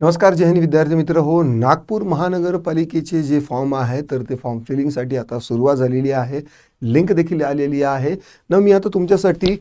नमस्कार जय हिंद विद्यार्थी मित्र. हो नागपूर महानगरपालिकेचे जे फॉर्म आहे तर ते फॉर्म फिलिंगसाठी आता सुरुवात झालेली आहे. लिंक देखील आलेली आहे. न मी आता तुमच्यासाठी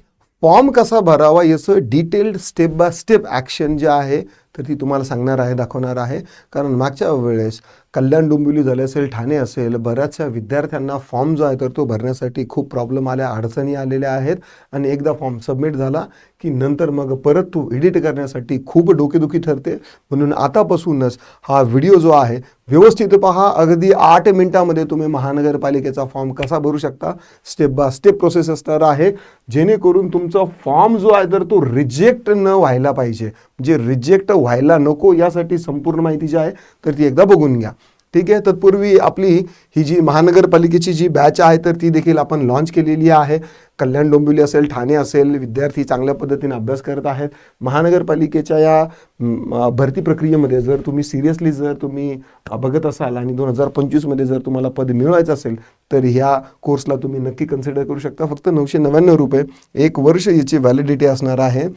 फॉर्म कसा भरावा याचं detailed step by step action जे आहे तर ती तुम्हाला सांगणार आहे दाखवणार आहे. कारण मागच्या वेळेस कल्याण डोंबिवली झाले असेल ठाणे असेल बऱ्याचशा विद्यार्थ्यांना फॉर्म जो आहे तर तो भरण्यासाठी खूप प्रॉब्लेम आल्या अडचणी आलेल्या आहेत. आणि एकदा फॉर्म सबमिट झाला की नंतर मग परत तो एडिट करण्यासाठी खूप डोकेदुखी ठरते. म्हणून आतापासूनच हा व्हिडिओ जो आहे व्यवस्थित पहा. अगदी आठ मिनिटामध्ये तुम्ही महानगरपालिकेचा फॉर्म कसा भरू शकता. स्टेप बाय स्टेप प्रोसेस असणार आहे. जेणेकरून तुमचा फॉर्म जो आहे तर तो रिजेक्ट न व्हायला पाहिजे. जे रिजेक्ट व्हायला नको यासाठी संपूर्ण माहिती जी आहे तर ती एकदा बघून घ्या. ठीक आहे? तत्पूर्वी आपली ही जी महानगरपालिकेची जी बॅच आहे तर ती देखील आपण लॉन्च केलेली आहे. कल्याण डोंबिवली असेल ठाणे असेल विद्यार्थी चांगल्या पद्धतीने अभ्यास करत आहेत. महानगरपालिकेच्या या भरती प्रक्रियेमध्ये जर तुम्ही सिरियसली जर तुम्ही बघत असाल आणि दोन हजार पंचवीसमध्ये जर तुम्हाला पद मिळवायचं असेल तर ह्या कोर्सला तुम्ही नक्की कन्सिडर करू शकता. फक्त नऊशे नव्याण्णव रुपये एक वर्ष याची व्हॅलिडिटी असणार आहे.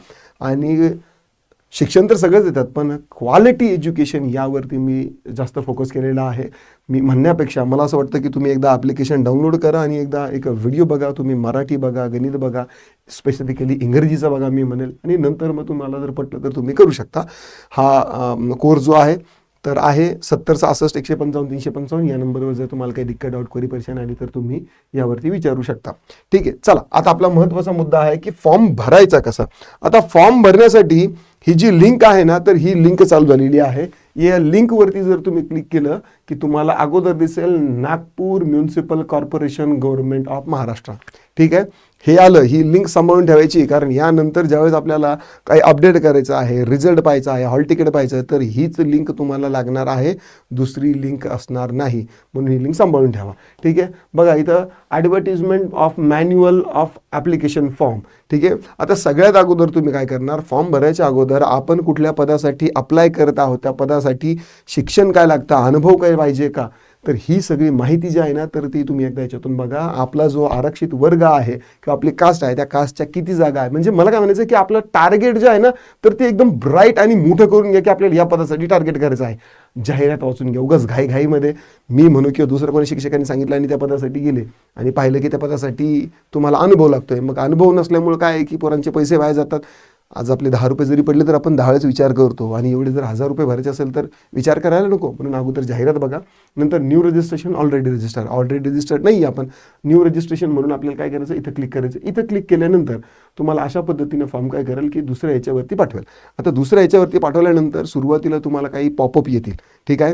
आणि शिक्षण तर सगळंच देतात पण क्वालिटी एज्युकेशन यावरती मी जास्त फोकस केलेला आहे. मी म्हणण्यापेक्षा मला असं वाटतं की तुम्ही एकदा ॲप्लिकेशन डाउनलोड करा आणि एकदा एक व्हिडिओ बघा तुम्ही मराठी बघा गणित बघा स्पेसिफिकली इंग्रजीचा बघा मी म्हणेल. आणि नंतर मग तुम्हाला जर पटलं तर तुम्ही करू शकता. हा कोर्स जो आहे तर आहे सत्तर सहासष्ट एकशे पंचावन्न तीनशे पंचावन्न. या नंबरवर जर तुम्हाला काही दिक्कत डाऊट क्वेरी परेशान आली तर तुम्ही यावरती विचारू शकता. ठीक आहे चला. आता आपला महत्त्वाचा मुद्दा आहे की फॉर्म भरायचा कसा? आता फॉर्म भरण्यासाठी ही जी लिंक आहे ना तर ही लिंक चालू झालेली आहे. या लिंकवरती जर तुम्ही क्लिक केलं की तुम्हाला अगोदर दिसेल Nagpur municipal corporation government of Maharashtra. ठीक आहे? हे आलं ही लिंक सांभाळून ठेवायची. कारण यानंतर ज्यावेळेस आपल्याला काही अपडेट करायचं आहे रिझल्ट पाहायचा आहे हॉल तिकीट पाहायचं आहे तर हीच लिंक तुम्हाला लागणार आहे. दुसरी लिंक असणार नाही. म्हणून ही लिंक सांभाळून ठेवा. ठीक आहे? बघा इथं advertisement of manual of application form ठीक आहे? आता सगळ्यात अगोदर तुम्ही काय करणार? फॉर्म भरायच्या अगोदर आपण कुठल्या पदासाठी अप्लाय करत आहोत? त्या पदासाठी शिक्षण काय लागतं? अनुभव काय पाहिजे का? तर ही सगळी माहिती जी आहे ना तर ती तुम्ही एकदा याच्यातून बघा. आपला जो आरक्षित वर्ग आहे किंवा आपली कास्ट आहे त्या कास्टच्या किती जागा आहे? म्हणजे मला काय म्हणायचं की आपलं टार्गेट जे आहे ना तर ते एकदम ब्राईट आणि मोठं करून घ्या की आपल्याला या पदासाठी टार्गेट करायचं आहे. जाहिरात वाचून घ्या. उगाच घाईघाईमध्ये मी म्हणू किंवा दुसऱ्या कोणी शिक्षकांनी सांगितलं आणि त्या पदासाठी गेले आणि पाहिलं की त्या पदासाठी तुम्हाला अनुभव लागतोय. मग अनुभव नसल्यामुळे काय आहे की पोरांचे पैसे वाया जातात? आज आपले दहा रुपये जरी पडले तर आपण दहावेळेस विचार करतो. आणि एवढे जर हजार रुपये भरायचे असेल तर विचार करायला नको. म्हणून अगोदर जाहिरात बघा. नंतर new registration already register already registered नाही आपण. न्यू रजिस्ट्रेशन म्हणून आपल्याला काय करायचं? इथं क्लिक करायचं. इथं क्लिक केल्यानंतर तुम्हाला अशा पद्धतीने फॉर्म काय करेल की दुसऱ्या याच्यावरती पाठवेल. आता दुसऱ्या याच्यावरती पाठवल्यानंतर सुरुवातीला तुम्हाला काही पॉपअप येतील. ठीक आहे?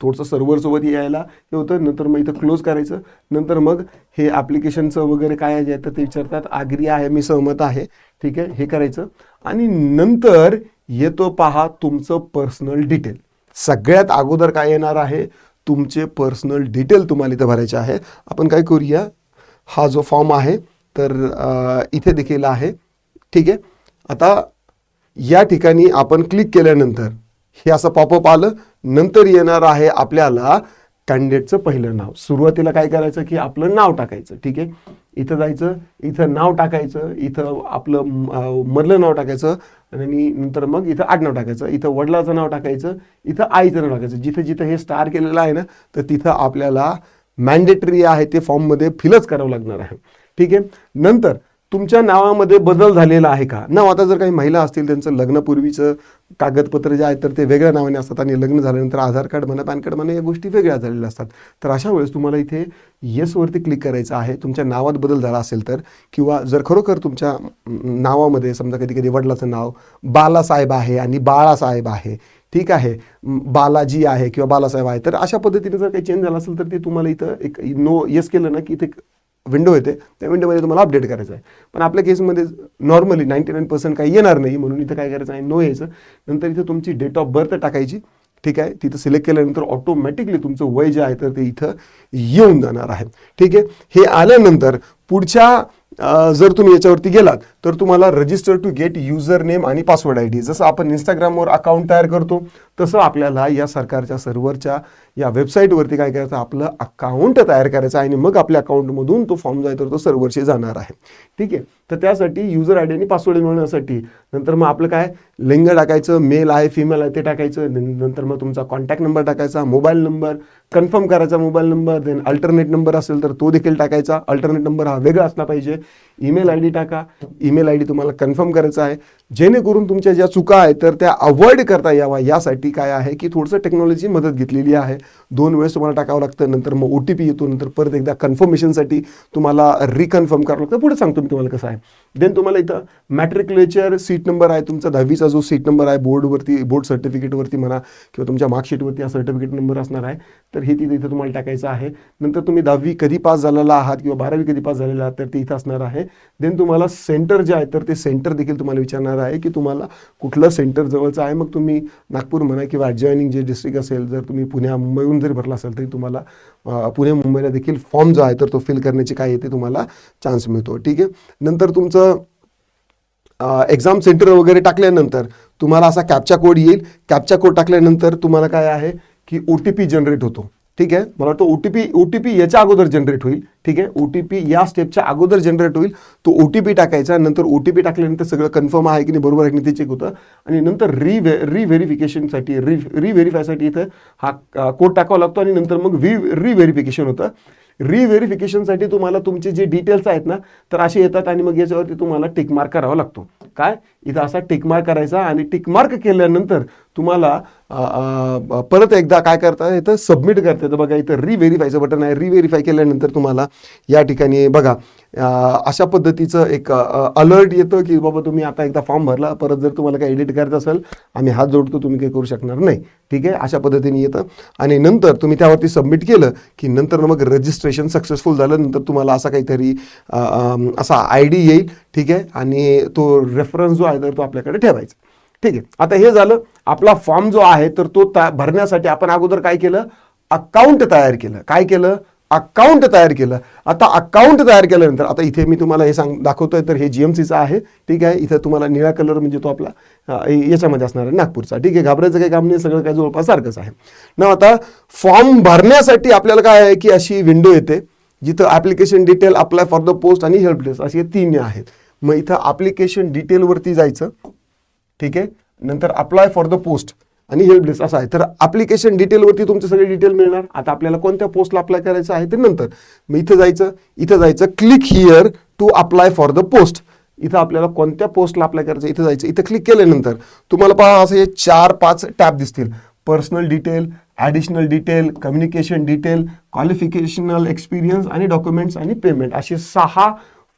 थोडंसं सर्व्हरसोबत यायला. हे होतं नंतर मग इथं क्लोज करायचं. नंतर मग हे ॲप्लिकेशनचं वगैरे काय आहे जे तर ते विचारतात आग्री आहे मी सहमत आहे. ठीक आहे हे करायचं. आणि नंतर येतो पहा तुमचं पर्सनल डिटेल सगळ्यात अगोदर काय येणार आहे? तुमचे पर्सनल डिटेल तुम्हाला इथं भरायचे आहे. आपण काय करूया? हा जो फॉर्म आहे तर इथे देखील आहे. ठीक आहे? आता या ठिकाणी आपण क्लिक केल्यानंतर हे असं पॉपअप आलं. नंतर येणार आहे आपल्याला कॅन्डिडेटचं पहिलं नाव. सुरुवातीला काय करायचं की आपलं नाव टाकायचं ठीक आहे? इथं जायचं इथं नाव टाकायचं इथं आपलं मधलं नाव टाकायचं आणि नंतर मग इथं आडनाव टाकायचं इथं वडिलाचं नाव टाकायचं इथं आईचं नाव टाकायचं. जिथं जिथं हे स्टार केलेलं आहे ना तर तिथं आपल्याला मॅन्डेटरी आहे ते फॉर्ममध्ये फिलच करावं लागणार आहे. ठीक आहे? नंतर तुमच्या नावामध्ये बदल झालेला आहे का? नाव आता जर काही महिला असतील त्यांचं लग्नपूर्वीचं कागदपत्र जे आहे तर ते वेगळ्या नावाने असतात आणि लग्न झाल्यानंतर आधार कार्ड म्हणा पॅन कार्ड म्हणा या गोष्टी वेगळ्या झालेल्या असतात. तर अशा वेळेस तुम्हाला इथे येसवरती क्लिक करायचं आहे. तुमच्या नावात बदल झाला असेल तर किंवा जर खरोखर तुमच्या नावामध्ये समजा कधी कधी वडिलाचं नाव बालासाहेब आहे आणि बाळासाहेब आहे ठीक आहे बालाजी आहे किंवा बालासाहेब आहे तर अशा पद्धतीने जर काही चेंज झाला असेल तर ते तुम्हाला इथं एक नो येस केलं ना की इथे विंडो येते त्या विंडोमध्ये तुम्हाला अपडेट करायचं आहे. पण आपल्या केसमध्ये नॉर्मली नाईन्टी नाईन पर्सेंट काही येणार नाही म्हणून इथं काय करायचं आहे? नो यायचं. नंतर इथं तुमची डेट ऑफ बर्थ टाकायची. ठीक आहे? तिथं सिलेक्ट केल्यानंतर ऑटोमॅटिकली तुमचं वय जे आहे तर ते इथं येऊन जाणार आहे. ठीक आहे? हे आल्यानंतर पुढच्या जर तुम्ही याच्यावरती गेलात तर तुम्हाला register to get user name आणि पासवर्ड आय डी जसं आपण इंस्टाग्रामवर अकाउंट तयार करतो तसं आपल्याला या सरकारच्या सर्व्हरच्या या वेबसाईटवरती काय करायचं? आपलं अकाउंट तयार करायचं आहे आणि मग आपल्या अकाउंटमधून तो फॉर्म जो आहे तर तो सर्व्हरशी जाणार आहे. ठीक आहे? तर त्यासाठी युजर आय डी आणि पासवर्ड मिळवण्यासाठी नंतर मग आपलं काय? लिंग टाकायचं मेल आहे फिमेल आहे ते टाकायचं नंतर मग तुमचा कॉन्टॅक्ट नंबर टाकायचा मोबाईल नंबर कन्फर्म करायचा mobile number then alternate number असेल तर तो देखील टाकायचा. अल्टरनेट नंबर हा वेगळा असला पाहिजे. ईमेल आय डी टाका. ईमेल आय डी तुम्हाला कन्फर्म करायचा आहे. जेणेकरून तुमच्या ज्या चुका आहेत तर त्या अवॉइड करता यावा यासाठी काय आहे की थोडंसं टेक्नॉलॉजी मदत घेतलेली आहे. दोन वेळेस तुम्हाला टाकावं लागतं नंतर मग ओ टी पी येतो नंतर परत एकदा कन्फर्मेशनसाठी तुम्हाला रिकन्फर्म करावं लागतं. पुढे सांगतो मी तुम्हाला कसं आहे. देन तुम्हाला इथं मॅट्रिक्युलेचर सीट नंबर आहे तुमचा दहावीचा जो सीट नंबर आहे बोर्डवरती बोर्ड सर्टिफिकेटवरती म्हणा किंवा तुमच्या मार्कशीटवरती हा सर्टिफिकेट नंबर असणार आहे. तर हे तिथे इथं तुम्हाला टाकायचं आहे. नंतर तुम्ही दहावी कधी पास झालेला आहात किंवा बारावी कधी पास झालेला आहात तर ते इथं असणार आहे. देन तुम्हाला सेंटर जे आहे तर ते सेंटर देखील तुम्हाला विचारणार आहे की तुम्हाला कुठलं सेंटर जवळचं आहे. मग तुम्ही नागपूर म्हणा किंवा ॲडजॉईनिंग जे डिस्ट्रिक्ट असेल जर तुम्ही पुण्या मुंबईहून जरी भरला असेल तरी तुम्हाला पुणे मुंबईला देखील फॉर्म जो आहे तर तो फिल करण्याची काय येते तुम्हाला चान्स मिळतो. ठीक आहे? नंतर तुमचं एक्झाम सेंटर वगैरे टाकल्यानंतर तुम्हाला असा कॅपचा कोड येईल. कॅपचा कोड टाकल्यानंतर तुम्हाला काय आहे की ओ टी पी जनरेट होतो. ठीक आहे? मला वाटतं O T P O T P याच्या अगोदर जनरेट होईल. ठीक आहे? ओ टी पी या स्टेपच्या अगोदर जनरेट होईल. तो ओ टी पी टाकायचा नंतर ओ टी पी टाकल्यानंतर सगळं कन्फर्म आहे की नाही बरोबर आहे की नाही ते चेक होतं. आणि नंतर री रिव्हेरिफिकेशनसाठी री रिव्हेरीफायसाठी इथं हा कोड टाकावा लागतो आणि नंतर मग वी रिव्हेरिफिकेशन होतं. रिव्हेरिफिकेशनसाठी तुम्हाला तुमचे जे डिटेल्स आहेत ना तर असे येतात आणि मग याच्यावरती तुम्हाला टिक मार्क करावा लागतो. काय? इथं असा टिक मार्क करायचा आणि टिक मार्क केल्यानंतर तुम्हाला परत एकदा काय करता येतं सबमिट करता. येतं बघा इथं रिव्हेरीफायचं बटन आहे. रिव्हेरीफाय केल्यानंतर तुम्हाला या ठिकाणी बघा अशा पद्धतीचं एक अलर्ट येतं की बाबा तुम्ही आता एकदा फॉर्म भरला परत जर तुम्हाला काही एडिट करायचं असेल आम्ही हात जोडतो तुम्ही काही करू शकणार नाही. ठीक आहे? अशा पद्धतीने येतं. आणि नंतर तुम्ही त्यावरती सबमिट केलं की नंतर मग रजिस्ट्रेशन सक्सेसफुल झालं नंतर तुम्हाला असा काहीतरी असा आय डी येईल. ठीक आहे? आणि तो रेफरन्स जो आहे तर तो आपल्याकडे ठेवायचा. ठीक आहे. आता हे झालं आपला फॉर्म जो आहे तर तो भरण्यासाठी आपण अगोदर काय केलं? अकाउंट तयार केलं. काय केलं? अकाउंट तयार केलं. आता अकाउंट तयार केल्यानंतर आता इथे मी तुम्हाला हे सांग दाखवतोय तर हे जीएमसीचं आहे. ठीक आहे? इथं तुम्हाला निळा कलर म्हणजे तो आपला याच्यामध्ये असणार आहे नागपूरचा. ठीक आहे? घाबरायचं काही काम नाही सगळं काय जवळपास सारखंच आहे. ना आता फॉर्म भरण्यासाठी आपल्याला काय आहे की अशी विंडो येते जिथं application detail apply for the post आणि हेल्प डेस्क असे हे तीन आहेत. मग इथं ॲप्लिकेशन डिटेलवरती जायचं. ठीक आहे? नंतर अप्लाय फॉर द पोस्ट आणि हेल्प डेस्क असं आहे. तर ॲप्लिकेशन डिटेलवरती तुमचे सगळे डिटेल मिळणार. आता आपल्याला कोणत्या पोस्टला अप्लाय करायचं आहे ते नंतर. मग इथं जायचं इथं जायचं click here to apply for the post इथं आपल्याला कोणत्या पोस्टला अप्लाय करायचं इथं जायचं. इथं क्लिक केल्यानंतर तुम्हाला पहा असं हे चार पाच टॅब दिसतील. Personal detail additional detail communication detail qualificational experience आणि डॉक्युमेंट्स आणि पेमेंट असे सहा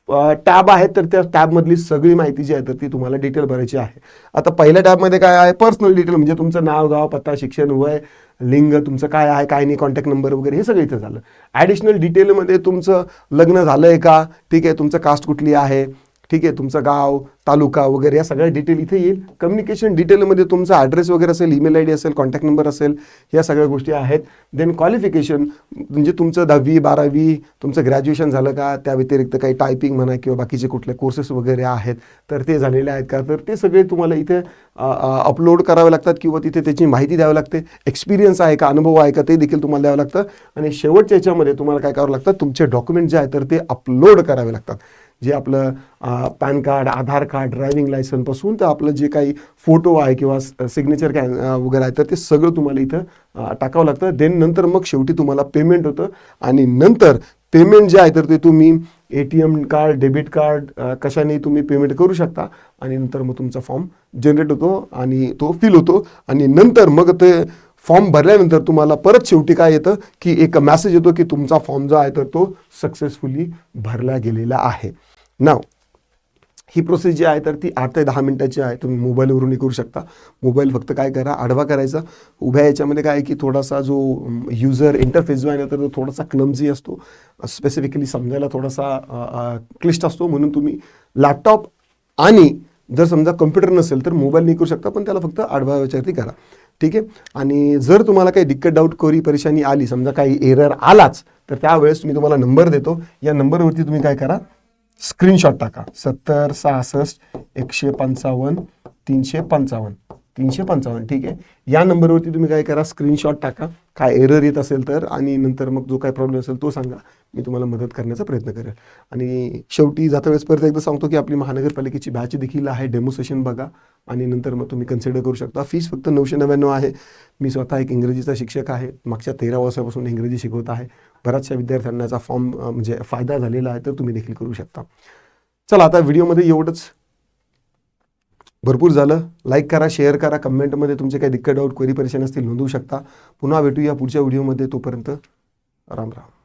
टॅब आहेत तर त्या टॅबमधली सगळी माहिती जी आहे तर ती तुम्हाला डिटेल भरायची आहे. आता पहिल्या टॅबमध्ये काय आहे? पर्सनल डिटेल म्हणजे तुमचं नाव गाव पत्ता शिक्षण वय लिंग तुमचं काय आहे काय नाही कॉन्टॅक्ट नंबर वगैरे हे सगळं इथं झालं. ॲडिशनल डिटेलमध्ये तुमचं लग्न झालं आहे का? ठीक आहे तुमचं कास्ट कुठली आहे? ठीक आहे तुमचं गाव तालुका वगैरे या सगळ्या डिटेल इथे येईल. कम्युनिकेशन डिटेलमध्ये तुमचा ॲड्रेस वगैरे असेल ईमेल आय डी असेल कॉन्टॅक्ट नंबर असेल या सगळ्या गोष्टी आहेत. देन क्वालिफिकेशन म्हणजे तुमचं दहावी बारावी तुमचं ग्रॅज्युएशन झालं का त्या व्यतिरिक्त काही टायपिंग म्हणा किंवा बाकीचे कुठले कोर्सेस वगैरे आहेत तर ते झालेले आहेत का? तर ते सगळे तुम्हाला इथे अपलोड करावे लागतात किंवा तिथे त्याची माहिती द्यावी लागते. एक्सपिरियन्स आहे का अनुभव आहे का ते देखील तुम्हाला द्यावं लागतं. आणि शेवटच्या याच्यामध्ये तुम्हाला काय करावं लागतं तुमचे डॉक्युमेंट जे आहे तर ते अपलोड करावे लागतात. जे आपलं PAN card Aadhaar card driving लायसनपासून तर आपलं जे काही फोटो आहे किंवा सिग्नेचर कॅन वगैरे आहे तर ते सगळं तुम्हाला इथं टाकावं लागतं. देन नंतर मग शेवटी तुम्हाला पेमेंट होतं. आणि नंतर पेमेंट जे आहे तर ते तुम्ही A T M card debit card कशाने तुम्ही पेमेंट करू शकता. आणि नंतर मग तुमचा फॉर्म जनरेट होतो आणि तो फिल होतो. आणि नंतर मग ते फॉर्म भरल्यानंतर तुम्हाला परत शेवटी काय येतं की एक मॅसेज येतो की तुमचा फॉर्म जो आहे तर तो सक्सेसफुली भरला गेलेला आहे. नाव ही प्रोसेस जी आहे तर ती आठ ते दहा मिनटाची आहे. तुम्ही मोबाईलवरूनही करू शकता. मोबाईल फक्त काय करा आडवा करायचा. उभ्या याच्यामध्ये काय आहे की थोडासा जो युजर इंटरफेस जो आहे ना तर तो थोडासा क्लमझी असतो. स्पेसिफिकली समजायला थोडासा क्लिष्ट असतो. म्हणून तुम्ही लॅपटॉप आणि जर समजा कम्प्युटर नसेल तर मोबाईल नाही करू शकता पण त्याला फक्त आडवा याच्यावरती करा. ठीक आहे? आणि जर तुम्हाला काही दिक्कत डाऊट कोरी परेशानी आली समजा काही एरर आलाच तर त्यावेळेस मी तुम्हाला नंबर देतो. या नंबरवरती तुम्ही काय करा. स्क्रीनशॉट टाका. सत्तर सहासष्ट एकशे पंचावन्न तीनशे पंचावन्न. तीनशे पंचावन्न ठीक आहे? या नंबरवरती तुम्ही काय करा स्क्रीनशॉट टाका. काय एरर येत असेल तर आणि नंतर मग जो काय प्रॉब्लेम असेल तो सांगा. मी तुम्हाला मदत करण्याचा प्रयत्न करेल. आणि शेवटी जाता वेळेस परत एकदा सांगतो की आपली महानगरपालिकेची बॅच देखील आहे. डेमो सेशन बघा. आणि नंतर मग तुम्ही कन्सिडर करू शकता. फीस फक्त नऊशे नव्याण्णव आहे. मी स्वतः एक इंग्रजीचा शिक्षक आहे. मागच्या तेरा वर्षापासून इंग्रजी शिकवत आहे. बऱ्याचशा विद्यार्थ्यांना याचा फॉर्म म्हणजे फायदा झालेला आहे तर तुम्ही देखील करू शकता. चला आता व्हिडिओमध्ये एवढंच. भरपूर झालं. लाईक करा शेअर करा कमेंटमध्ये तुमचे काही दिक्कत डाऊट क्वेरी परेशान असतील नोंदवू शकता. पुन्हा भेटूया पुढच्या व्हिडिओमध्ये तोपर्यंत राम राम.